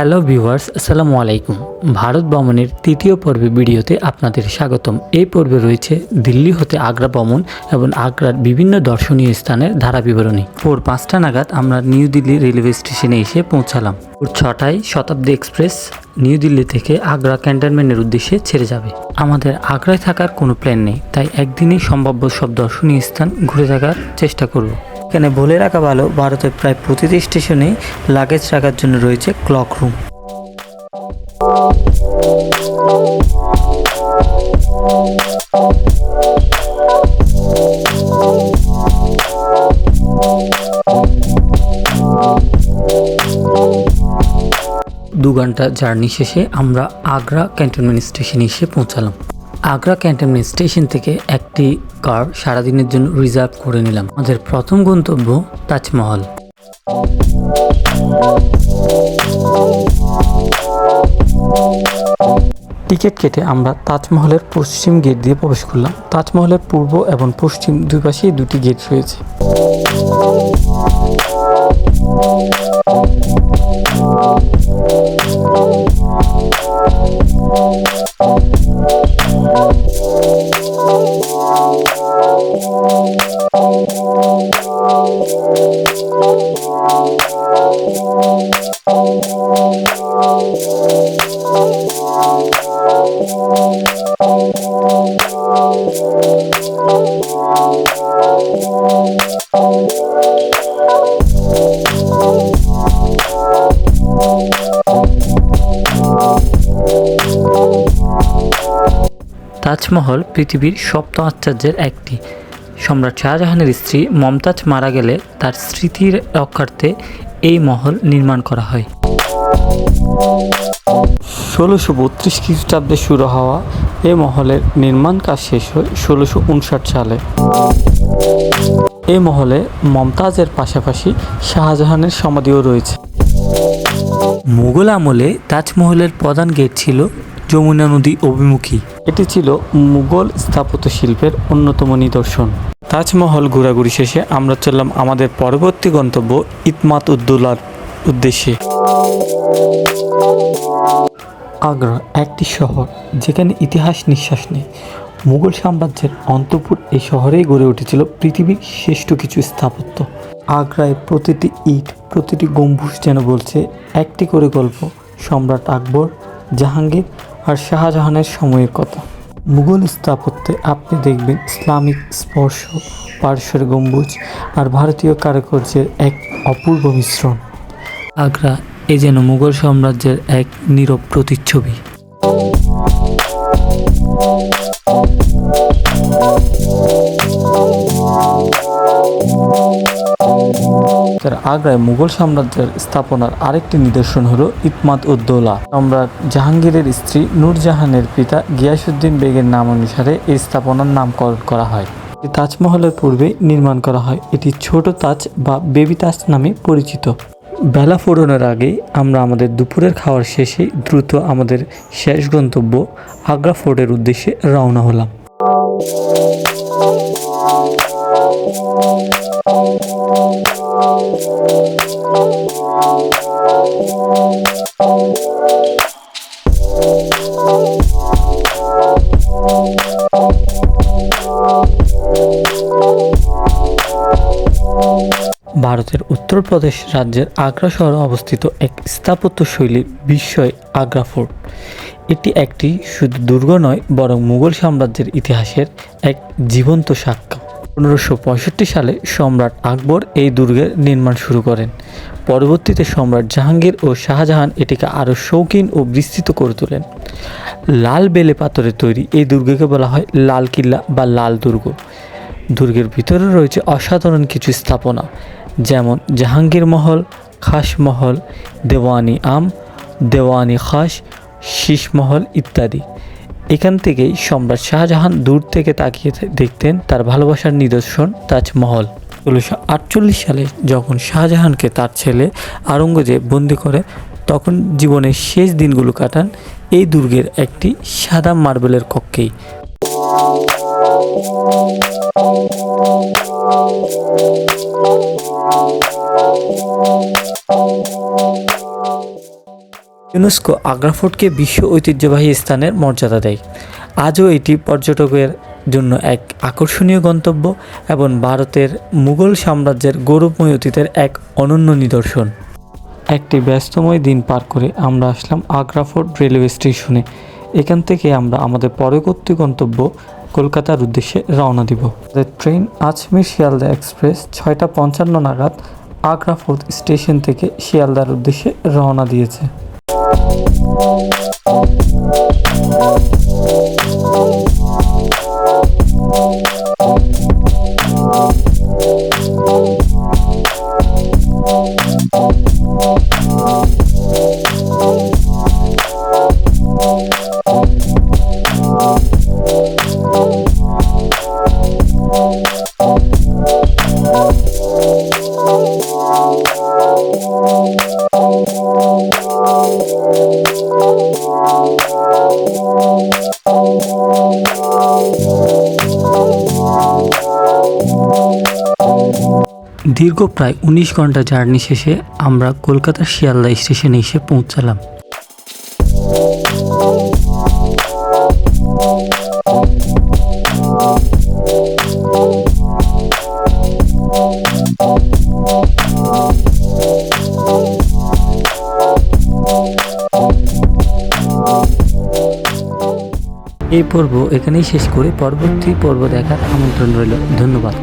Hello viewers, আসসালামু আলাইকুম। ভারত ভ্রমণের তৃতীয় পর্বে ভিডিওতে আপনাদের স্বাগতম। এই পর্বে রয়েছে দিল্লি হতে আগ্রা ভ্রমণ এবং আগ্রার বিভিন্ন দর্শনীয় স্থানের ধারা বিবরণী ভোর পাঁচটা নাগাদ আমরা নিউ দিল্লি রেলওয়ে স্টেশনে এসে পৌঁছালাম। ভোর ছটায় শতাব্দী এক্সপ্রেস নিউ দিল্লি থেকে আগ্রা ক্যান্টনমেন্টের উদ্দেশ্যে ছেড়ে যাবে। আমাদের আগ্রায় থাকার কোনো প্ল্যান নেই, তাই একদিনেই সম্ভাব্য সব দর্শনীয় স্থান ঘুরে থাকার চেষ্টা করব। এখানে বলে রাখা ভালো, ভারতের প্রায় প্রতিটি স্টেশনে লাগেজ রাখার জন্য রয়েছে ক্লক রুম দু ঘণ্টা জার্নি শেষে আমরা আগ্রা ক্যান্টনমেন্ট স্টেশনে এসে পৌঁছালাম। আগ্রা ক্যান্টনমেন্ট স্টেশন থেকে একটি কার সারাদিনের জন্য রিজার্ভ করে নিলাম। আমাদের প্রথম গন্তব্য তাজমহল। টিকিট কেটে আমরা তাজমহলের পশ্চিম গেট দিয়ে প্রবেশ করলাম। তাজমহলের পূর্ব এবং পশ্চিম দুই পাশেই দুটি গেট রয়েছে। তাজমহল পৃথিবীর সপ্ত আশ্চর্যের একটি সম্রাট শাহজাহানের স্ত্রী মমতাজ মারা গেলে তার স্মৃতির রক্ষার্থে এই মহল নির্মাণ করা হয়। ষোলোশো বত্রিশ খ্রিস্টাব্দে শুরু হওয়া এই মহলের নির্মাণ কাজ শেষ হয় ষোলোশো উনষাট সালে। এই মহলে মমতাজের পাশাপাশি শাহজাহানের সমাধিও রয়েছে। মুঘল আমলে তাজমহলের প্রধান গেট ছিল যমুনা নদী অভিমুখী। এটি ছিল মুঘল স্থাপত্য শিল্পের অন্যতম নিদর্শন। তাজমহল ঘোরাঘুরি শেষে আমরা চললাম আমাদের পরবর্তী গন্তব্য ইতমাত উদ্দৌলার উদ্দেশ্যে। আগ্রা একটি শহর যেখানে ইতিহাস নিঃশ্বাস নেই মুঘল সাম্রাজ্যের অন্তপুর এই শহরেই গড়ে উঠেছিল পৃথিবীর শ্রেষ্ঠ কিছু স্থাপত্য। আগ্রায় প্রতিটি ইট, প্রতিটি গম্বুজ যেন বলছে একটি করে গল্প, সম্রাট আকবর, জাহাঙ্গীর আর শাহজাহানের সময়ের কথা। মুঘল স্থাপত্যে আপনি দেখবেন ইসলামিক স্পর্শ পার্শ্বের গম্বুজ আর ভারতীয় কারুকর্যের এক অপূর্ব মিশ্রণ। আগ্রা এ যেন মুঘল সাম্রাজ্যের এক নীরব প্রতিচ্ছবি। আগ্রায় মুঘল সাম্রাজ্যের স্থাপনার আরেকটি নিদর্শন হলো ইতমাত উদ্দৌলা সম্রাট জাহাঙ্গীরের স্ত্রী নূরজাহানের পিতা গিয়াসুদ্দিন বেগের নাম অনুসারে এই স্থাপনার নামকরণ করা হয়। এটি তাজমহলের পূর্বে নির্মাণ করা হয়। এটি ছোট তাজ বা বেবি তাজ নামে পরিচিত। বেলা ফোড়নের আগেই আমরা আমাদের দুপুরের খাওয়ার শেষে দ্রুত আমাদের শেষ গন্তব্য আগ্রা ফোর্টের উদ্দেশ্যে রওনা হলাম। ভারতের উত্তরপ্রদেশ রাজ্যের আগ্রা শহরে অবস্থিত এক স্থাপত্য শৈলীর বিস্ময় আগ্রা ফোর্ট। এটি একটি শুধু দুর্গ নয়, বরং মুঘল সাম্রাজ্যের ইতিহাসের এক জীবন্ত সাক্ষ্য। পনেরোশো সালে সম্রাট আকবর এই দুর্গের নির্মাণ শুরু করেন। পরবর্তীতে সম্রাট জাহাঙ্গীর ও শাহজাহান এটিকে আরও শৌখিন ও বিস্তৃত করে তোলেন। লাল বেলে পাথরের তৈরি এই দুর্গকে বলা হয় লাল কিল্লা বা লাল দুর্গ। দুর্গের ভিতরে রয়েছে অসাধারণ কিছু স্থাপনা, যেমন জাহাঙ্গীর মহল, খাস মহল, দেওয়ানি আম, দেওয়ানি খাস শীষমহল ইত্যাদি। এখান থেকেই সম্রাট শাহজাহান দূর থেকে তাকিয়ে দেখতেন তার ভালোবাসার নিদর্শন তাজমহল। ষোলোশো আটচল্লিশ সালে যখন শাহজাহানকে তার ছেলে আওরঙ্গজেব বন্দি করে, তখন জীবনের শেষ দিনগুলো কাটান এই দুর্গের একটি সাদা মার্বেলের কক্ষেই। ইউনেস্কো আগ্রা ফোর্টকে বিশ্ব ঐতিহ্যবাহী স্থানের মর্যাদা দেয়। আজও এটি পর্যটকের জন্য এক আকর্ষণীয় গন্তব্য এবং ভারতের মুঘল সাম্রাজ্যের গৌরবময় অতীতের এক অনন্য নিদর্শন। একটি ব্যস্তময় দিন পার করে আমরা আসলাম আগ্রা ফোর্ট রেলওয়ে স্টেশনে। এখান থেকে আমরা আমাদের পরবর্তী গন্তব্য কলকাতার উদ্দেশ্যে রওনা দিব। ট্রেন আজমির শিয়ালদা এক্সপ্রেস ছয়টা পঞ্চান্ন নাগাদ আগ্রা ফোর্ট স্টেশন থেকে শিয়ালদার উদ্দেশ্যে রওনা দিয়েছে। Thank দীর্ঘ প্রায় উনিশ ঘণ্টা জার্নি শেষে আমরা কলকাতার শিয়ালদা স্টেশনে এসে পৌঁছালাম। এই পর্ব এখানেই শেষ করে পরবর্তী পর্ব দেখার আমন্ত্রণ রইল। ধন্যবাদ।